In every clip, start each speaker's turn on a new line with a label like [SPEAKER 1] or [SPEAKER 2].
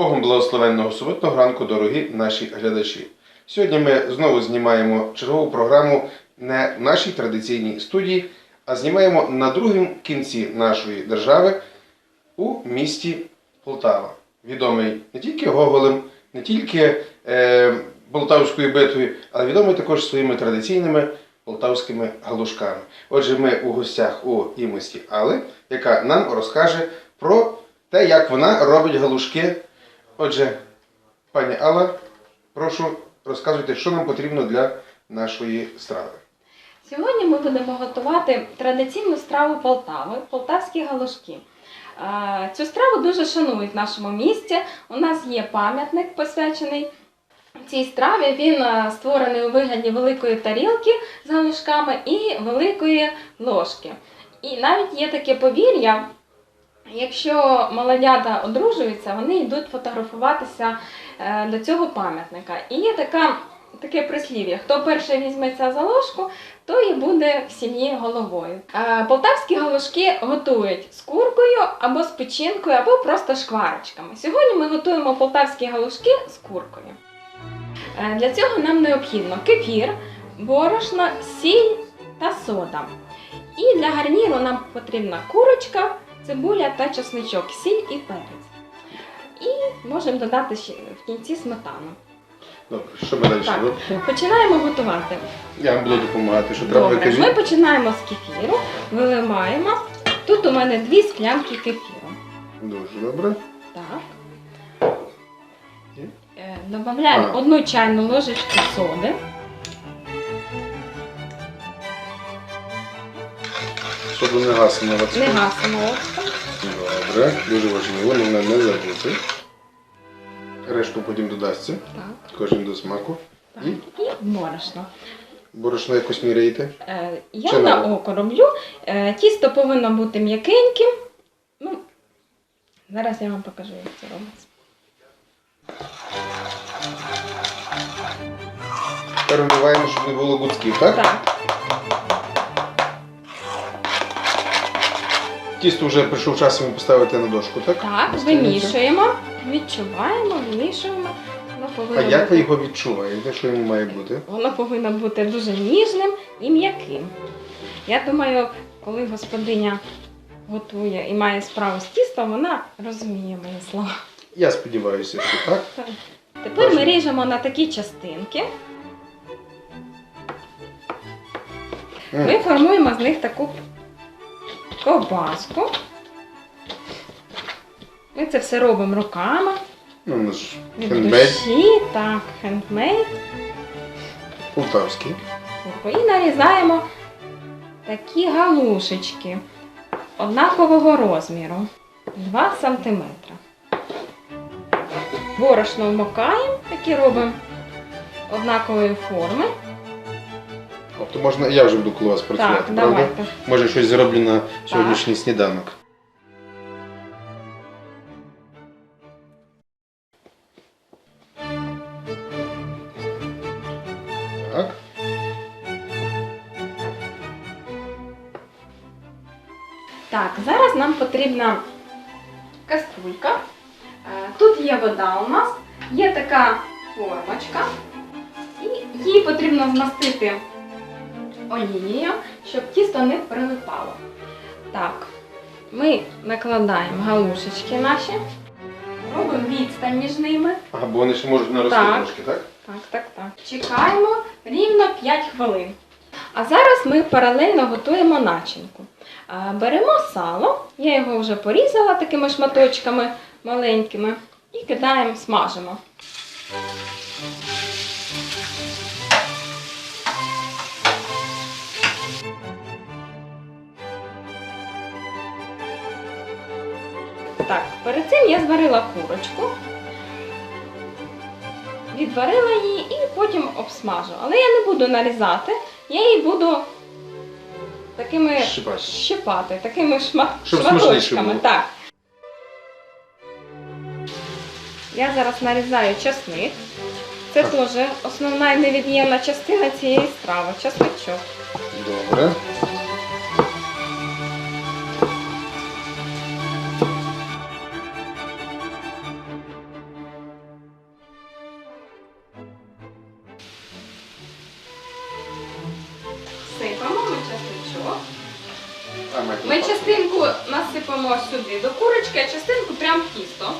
[SPEAKER 1] Богом благословенного суботного ранку, дорогі наші глядачі. Сьогодні ми знову знімаємо чергову програму не в нашій традиційній студії, а знімаємо на другому кінці нашої держави у місті Полтава. Відомий не тільки Гоголем, не тільки е, Полтавською битвою, але відомий також своїми традиційними полтавськими галушками. Отже, ми у гостях у Імості Али, яка нам розкаже про те, як вона робить галушки. Отже, пані Алла, прошу розказуйте, що нам потрібно для нашої страви.
[SPEAKER 2] Сьогодні ми будемо готувати традиційну страву Полтави полтавські галушки. Цю страву дуже шанують в нашому місті. У нас є пам'ятник посвячений цій страві. Він створений у вигляді великої тарілки з галушками і великої ложки. І навіть є таке повір'я. Якщо молодята одружуються, вони йдуть фотографуватися е, до цього пам'ятника. І є така, таке прислів'я: хто перший візьметься за ложку, то і буде в сім'ї головою. Е, Полтавські галушки готують з куркою або з печінкою, або просто шкварочками. Сьогодні ми готуємо полтавські галушки з куркою. Е, Для цього нам необхідно кефір, борошно, сіль та сода. І для гарніру нам потрібна курочка, цибуля та чесничок, сіль і перець. І можемо додати ще в кінці сметану.
[SPEAKER 1] Добре, що ми далі
[SPEAKER 2] Так.
[SPEAKER 1] робимо?
[SPEAKER 2] Починаємо готувати.
[SPEAKER 1] Я вам буду допомагати, що треба
[SPEAKER 2] Добре, ми починаємо з кефіру, виливаємо. Тут у мене дві склянки кефіру.
[SPEAKER 1] Дуже добре.
[SPEAKER 2] Так. Е, Додаємо
[SPEAKER 1] А.
[SPEAKER 2] одну чайну ложечку соди.
[SPEAKER 1] Соду не гасимо.
[SPEAKER 2] Не гасимо оцтом.
[SPEAKER 1] Добре, дуже важливо, не, не забути. Решту потім додасться,
[SPEAKER 2] Так.
[SPEAKER 1] кожен до смаку.
[SPEAKER 2] так.
[SPEAKER 1] І
[SPEAKER 2] І борошно.
[SPEAKER 1] борошно якось міряєте.
[SPEAKER 2] Е, Я
[SPEAKER 1] Чи
[SPEAKER 2] на
[SPEAKER 1] не?
[SPEAKER 2] око роблю. Е, Тісто повинно бути м'якеньким. Ну, зараз я вам покажу, як це робиться.
[SPEAKER 1] Тепер вбиваємо, щоб не було гудків, так?
[SPEAKER 2] Так,
[SPEAKER 1] Тісто вже прийшов час йому поставити на дошку, так?
[SPEAKER 2] так, вимішуємо, відчуваємо, вимішуємо. Воно
[SPEAKER 1] А
[SPEAKER 2] повинно
[SPEAKER 1] як ви
[SPEAKER 2] бути-
[SPEAKER 1] його відчуваєте, що йому має бути?
[SPEAKER 2] Воно повинно бути дуже ніжним і м'яким. Я думаю, коли господиня готує і має справу з тістом, вона розуміє мої слова.
[SPEAKER 1] Я сподіваюся, що так.
[SPEAKER 2] Тепер ми ріжемо на такі частинки.
[SPEAKER 1] М.
[SPEAKER 2] Ми формуємо з них таку ковбаску. Ми це все робимо руками.
[SPEAKER 1] Ну, ж
[SPEAKER 2] Від
[SPEAKER 1] хендмейд
[SPEAKER 2] душі, так, хендмейд.
[SPEAKER 1] полтавський.
[SPEAKER 2] І нарізаємо такі галушечки однакового розміру 2 см. Борошно вмокаємо, такі робимо однакової форми.
[SPEAKER 1] Тобто можна, я вже буду коло вас працювати,
[SPEAKER 2] Так,
[SPEAKER 1] правда?
[SPEAKER 2] давайте.
[SPEAKER 1] Може щось зроблю на сьогоднішній сніданок. Так.
[SPEAKER 2] Так, зараз нам потрібна каструлька. Е, Тут є вода у нас, є така формочка, і її потрібно змастити олією, щоб тісто не прилипало. Так, ми накладаємо галушечки наші, робимо відстань між ними.
[SPEAKER 1] Ага, бо вони ще можуть нарости
[SPEAKER 2] Так.
[SPEAKER 1] трошки, так?
[SPEAKER 2] Так, так, так. Чекаємо рівно 5 хвилин. А зараз ми паралельно готуємо начинку. Беремо сало, я його вже порізала такими шматочками маленькими і кидаємо, смажимо. Так, перед цим я зварила курочку відварила її і потім обсмажу. Але я не буду нарізати, я її буду такими
[SPEAKER 1] Щипати.
[SPEAKER 2] щипати, такими шма...
[SPEAKER 1] Щоб смачніше
[SPEAKER 2] шматочками.
[SPEAKER 1] було.
[SPEAKER 2] Так. Я зараз нарізаю часник. Це
[SPEAKER 1] Так.
[SPEAKER 2] теж основна і невід'ємна частина цієї страви часничок.
[SPEAKER 1] Добре.
[SPEAKER 2] Ми частинку насипемо сюди до курочки, а частинку прямо в тісто.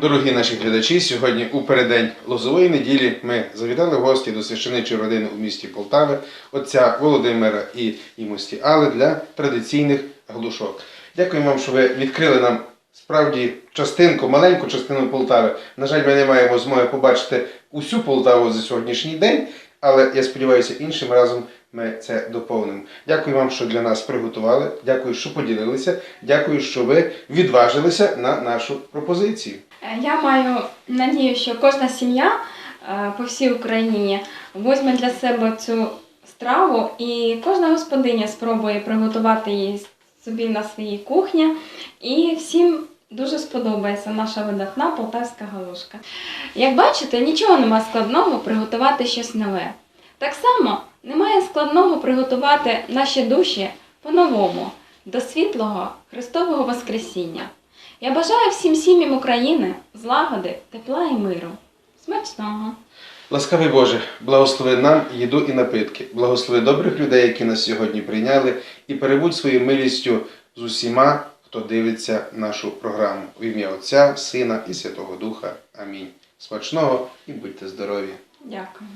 [SPEAKER 1] Дорогі наші глядачі, сьогодні у переддень лозової неділі ми завітали в гості до священичої родини у місті Полтави, отця Володимира і Імості Алли для традиційних глушок. Дякую вам, що ви відкрили нам справді частинку, маленьку частину Полтави. На жаль, ми не маємо змоги побачити усю Полтаву за сьогоднішній день, але я сподіваюся, іншим разом ми це доповнимо. Дякую вам, що для нас приготували. Дякую, що поділилися. Дякую, що ви відважилися на нашу пропозицію.
[SPEAKER 2] Е, Я маю надію, що кожна сім'я е, по всій Україні візьме для себе цю страву, і кожна господиня спробує приготувати її собі на своїй кухні. І всім дуже сподобається наша видатна полтавська галушка. Як бачите, нічого нема складного приготувати щось нове. Так само немає складного приготувати наші душі по-новому до світлого Христового Воскресіння. Я бажаю всім сім'ям України злагоди, тепла і миру. Смачного!
[SPEAKER 1] Ласкавий Боже, благослови нам їду і напитки, благослови добрих людей, які нас сьогодні прийняли, і перебудь своєю милістю з усіма, хто дивиться нашу програму. В ім'я Отця, Сина і Святого Духа. Амінь. Смачного і будьте здорові!
[SPEAKER 2] Дякую.